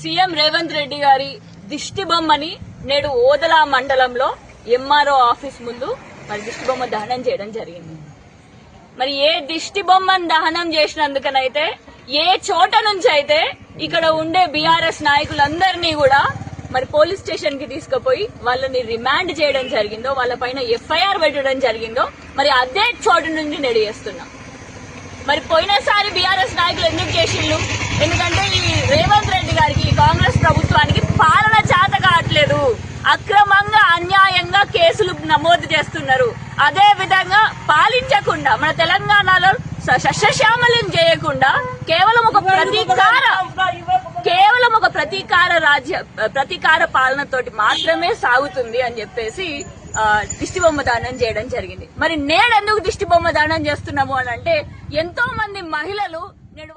CM Revanth Reddy గారి దిష్టి బొమ్మని నేడు ఓదల మండలంలో ఎంఆర్ఓ ఆఫీస్ ముందు మరి దిష్టి బొమ్మ దహనం చేయడం జరిగింది. మరి ఏ దిష్టి బొమ్మను దహనం చేసినందుకనైతే ఏ చోట నుంచి అయితే ఇక్కడ ఉండే బీఆర్ఎస్ నాయకులందరినీ కూడా మరి పోలీస్ స్టేషన్కి తీసుకుపోయి వాళ్ళని రిమాండ్ చేయడం జరిగిందో వాళ్ళ పైన ఎఫ్ఐఆర్ పెట్టడం జరిగిందో మరి అదే చోటు నుండి నడిచేస్తున్నాం మరి పోయినసారి బీఆర్ఎస్ నాయకులు ఎందుకు చేసిండ్రు? ఎందుకంటే ఈ రేవంత్ రెడ్డి గారికి ఈ కాంగ్రెస్ ప్రభుత్వానికి పాలన చేత కావట్లేదు. అక్రమంగా అన్యాయంగా కేసులు నమోదు చేస్తున్నారు. అదే విధంగా పాలించకుండా మన తెలంగాణలో సస్యశ్యామలం చేయకుండా కేవలం ఒక ప్రతీకార కేవలం ఒక ప్రతీకార రాజ్య ప్రతీకార పాలనతోటి మాత్రమే సాగుతుంది అని చెప్పేసి దిష్టి బొమ్మ దానం చేయడం జరిగింది. మరి నేడెందుకు దిష్టి బొమ్మ దానం చేస్తున్నాము అని అంటే ఎంతో మంది మహిళలు నేడు